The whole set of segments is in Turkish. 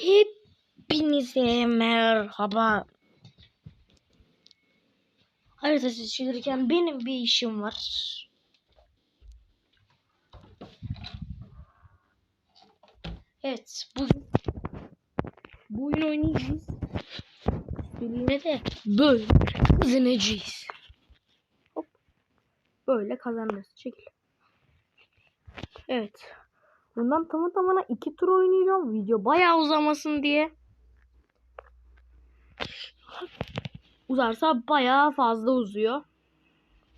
Hepinize merhaba. Harita seçilirken benim bir işim var. Evet, bugün bu oyunu oynayacağız. Üstüne de böyle kazanacağız. Hop. Böyle kazanacağız. Çekil. Evet. Bundan tamı tamına iki tur oynayacağım. Video bayağı uzamasın diye. Uzarsa bayağı fazla uzuyor.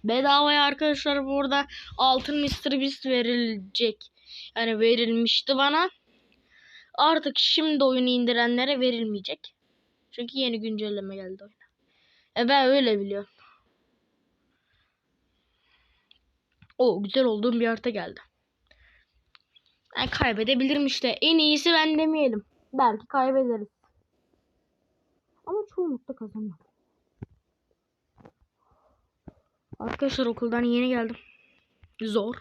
Bedavaya arkadaşlar burada altın Mr. Beast verilecek. Yani verilmişti bana. Artık şimdi oyunu indirenlere verilmeyecek. Çünkü yeni güncelleme geldi oyuna. E ben öyle biliyorum. O güzel olduğum bir harita geldi. Yani kaybedebilirim işte. En iyisi ben demeyelim. Belki kaybederiz. Ama çoğunlukla kazanmam. Arkadaşlar okuldan yeni geldim. Zor.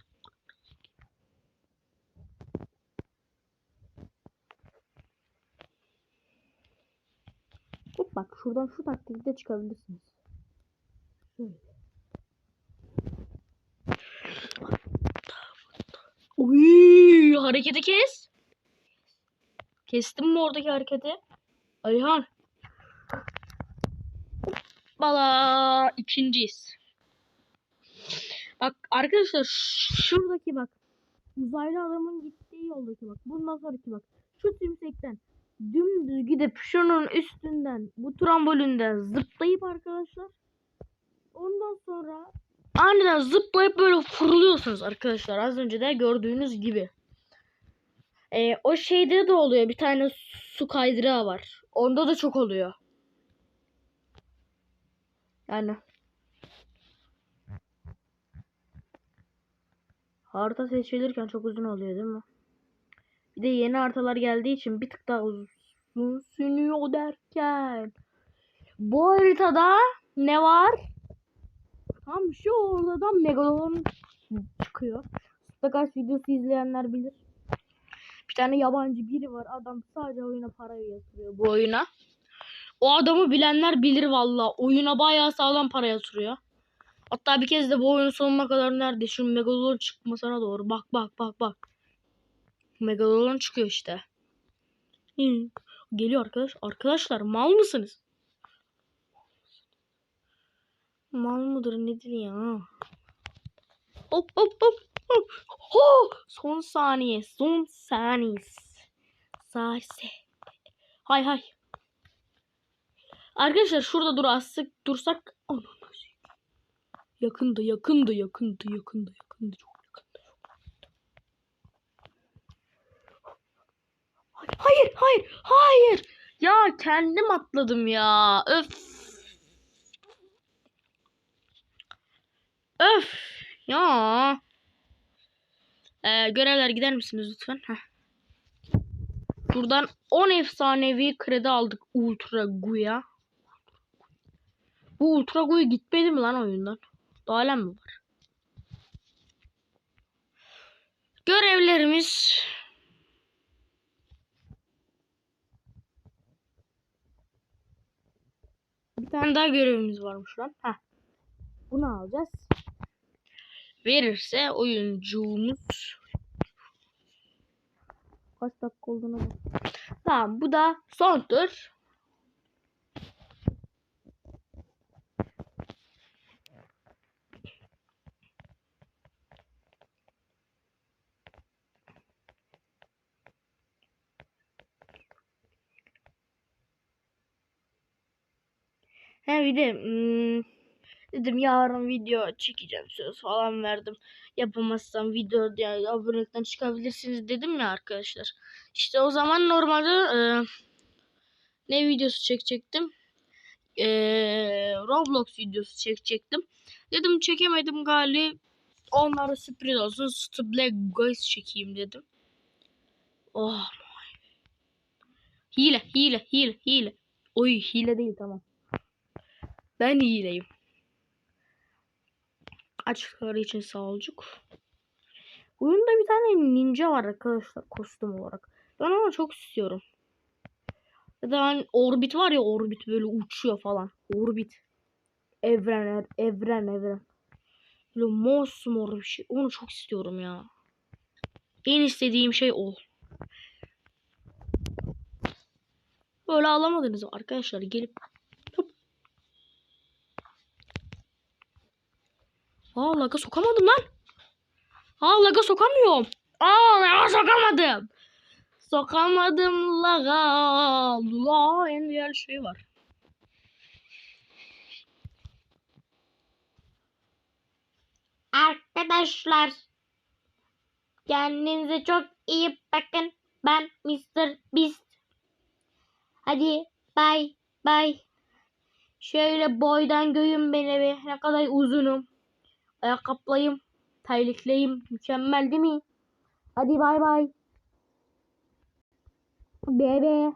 Hop bak şuradan şu taktikte çıkabilirsiniz. Şöyle. Uy, hareketi kes. Kestim mi oradaki hareketi? Ayhan. Bala ikinciyiz. Bak arkadaşlar şuradaki bak. Uzaylı adamın gittiği yoldaki bak. Bundan sonraki bak. Şu tümsekten dümdüz gidip şunun üstünden bu trambolinden zıplayıp arkadaşlar ondan sonra aniden zıplayıp böyle fırlıyorsunuz arkadaşlar. Az önce de gördüğünüz gibi. Ee, o şeyde de oluyor. Bir tane su kaydırağı var. Onda da çok oluyor. Yani. Harita seçilirken çok uzun oluyor değil mi? Bir de yeni haritalar geldiği için bir tık daha uzun sürüyor derken. Bu haritada ne var? Tam şu oradan Megalodon çıkıyor. Stakars videosu izleyenler bilir. Bir tane yabancı biri var. Adam sadece oyuna para yatırıyor bu oyuna. O adamı bilenler bilir valla. Oyuna bayağı sağlam para yatırıyor. Hatta bir kez de bu oyunun sonuna kadar nerede? Şu Megalodon çıkmasına doğru. Bak bak bak bak. Megalodon çıkıyor işte. Hı. Geliyor arkadaş. Arkadaşlar mal mısınız? Mal mıdır nedir ya? Hop hop hop. Ho! Son saniye. Son saniye. Saniye. Hay hay. Arkadaşlar şurada dur asık dursak. Ananı Yakındı, yakındı, yakındı, yakındı, yakındı, çok yakındı. Hayır, hayır, hayır. Ya kendim atladım ya. Öf. Öf. Ya. Ee, görevler gider misiniz lütfen? Heh. Buradan 10 efsanevi kredi aldık Ultra Gu'ya. Bu Ultra Gu'yu gitmedi mi lan oyundan? Daha mi var? Görevlerimiz Bir tane daha görevimiz varmış lan. Heh. Bunu alacağız. Verirse oyuncumuz kaç dakika olduğuna bak. Tamam bu da son tur. He bir de hmm, dedim yarın video çekeceğim söz falan verdim. Yapamazsam video yani abonelikten çıkabilirsiniz dedim ya arkadaşlar. İşte o zaman normalde e, ne videosu çekecektim? E, Roblox videosu çekecektim. Dedim çekemedim gali. Onlara sürpriz olsun. Black Guys çekeyim dedim. Oh my. Hile, hile, hile, hile. Oy hile değil tamam. Ben iyileyim. Açıkları için sağ olcuk. Oyunda bir tane ninja var arkadaşlar kostüm olarak. Ben onu çok istiyorum. Ya da hani orbit var ya orbit böyle uçuyor falan. Orbit. Evren, ev- evren, evren. Böyle mosmor bir şey. Onu çok istiyorum ya. En istediğim şey o. Böyle alamadınız arkadaşlar gelip. Aa laga sokamadım lan. Aa laga sokamıyorum. Aa laga sokamadım. Sokamadım laga. La en diğer şey var. Arkadaşlar kendinize çok iyi bakın. Ben Mr. Beast. Hadi bay bay. Şöyle boydan görün beni bir. Ne kadar uzunum. Ayakkabılayım. Terlikleyim. Mükemmel değil mi? Hadi bay bay. Bebe.